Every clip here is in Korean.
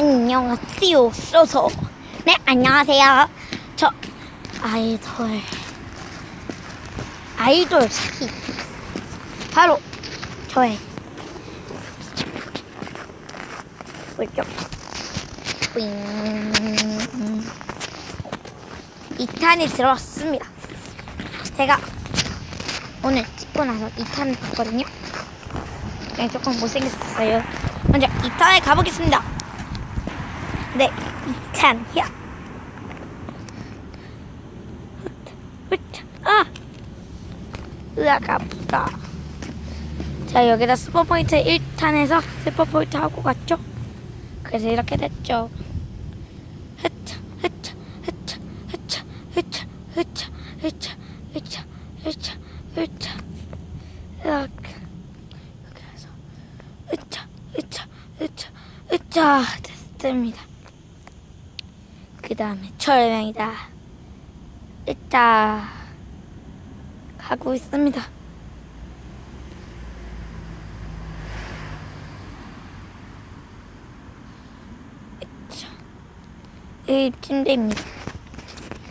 안녕하세요, 소소. 네, 안녕하세요. 저 아이돌 아이돌 사기 바로 저의? 뿌잉 2탄이 들어왔습니다. 제가 오늘 찍고 나서 2탄을 봤거든요. 그냥 조금 못생겼어요. 먼저 2탄에 가보겠습니다. 네, 2탄, 야. 아! 으악, 아프다. 자, 여기다 슈퍼포인트 1탄에서 슈퍼포인트 하고 갔죠? 그래서 이렇게 됐죠. 흐차, 흐차, 흐차, 흐차, 흐차, 흐차, 흐차, 흐차, 흐차, 흐차. 이렇게 해서 으차, 으차, 으차, 으차 됐습니다. 그 다음에 철명이다. 으차 가고 있습니다. 이 침대입니다.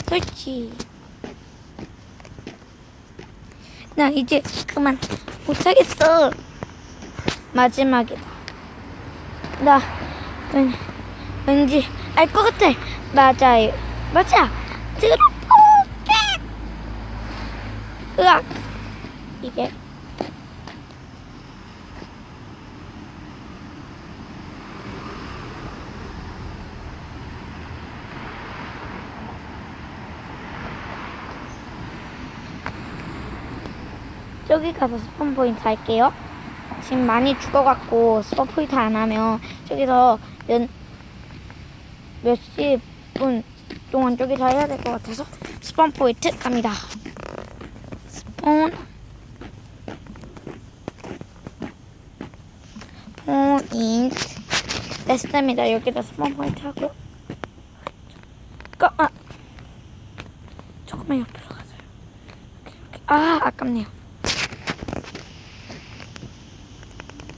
설치. 나 이제 그만 못하겠어. 마지막이다. 나 왠, 왠지 알 것 같아. 맞아요. 맞아. 들어볼게. 으악. 이게 저기 가서 스폰 포인트 할게요. 지금 많이 죽어갖고 스폰 포인트 안 하면 저기서 몇 몇십 분 동안 저기서 해야 될 것 같아서 스폰 포인트 갑니다. 스폰 포인트 됐습니다. 여기다 스폰 포인트 하고 꺼, 아. 조금만 옆으로 가세요. 아 아깝네요.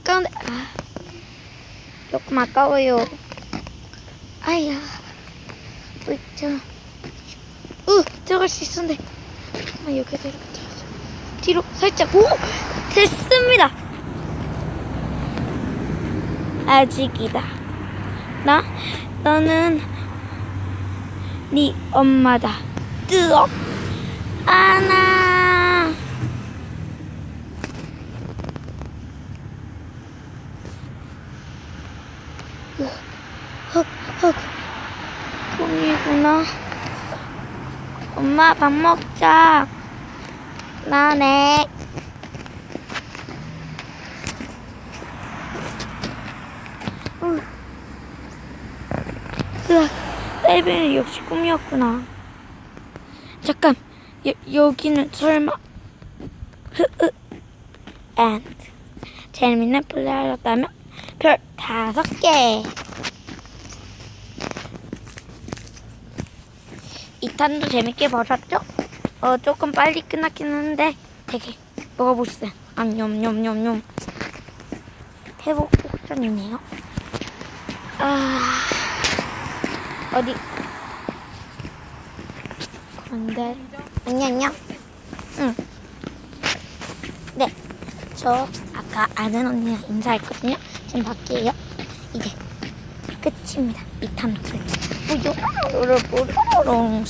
아까운데 아 조금 아까워요. 아야, 으짜, 으 들어갈 수 있었는데 잠깐만 여기다 이렇게 들어가자. 뒤로 살짝 오 됐습니다. 아직이다. 나 너는 네 엄마다. 뜨억 아나. 헉, 헉. 꿈이구나. 엄마 밥 먹자. 나네. 으악, 셀비는 역시 꿈이었구나. 잠깐, 여, 여기는 설마. 흐흐. 재밌는 플레이 하셨다면 별 다섯 개. 이탄도 재밌게 보셨죠? 어, 조금 빨리 끝났긴 하는데 되게 먹어보시세요. 암냠냠냠냠. 회복 옥션이네요. 아, 어디? 근데 안녕 안녕. 응. 네, 저 아까 아는 언니랑 인사했거든요. 지금 밖이에요. 이제 끝입니다. 이탄 노래. 뿌죠. 뿌르뿌르롱.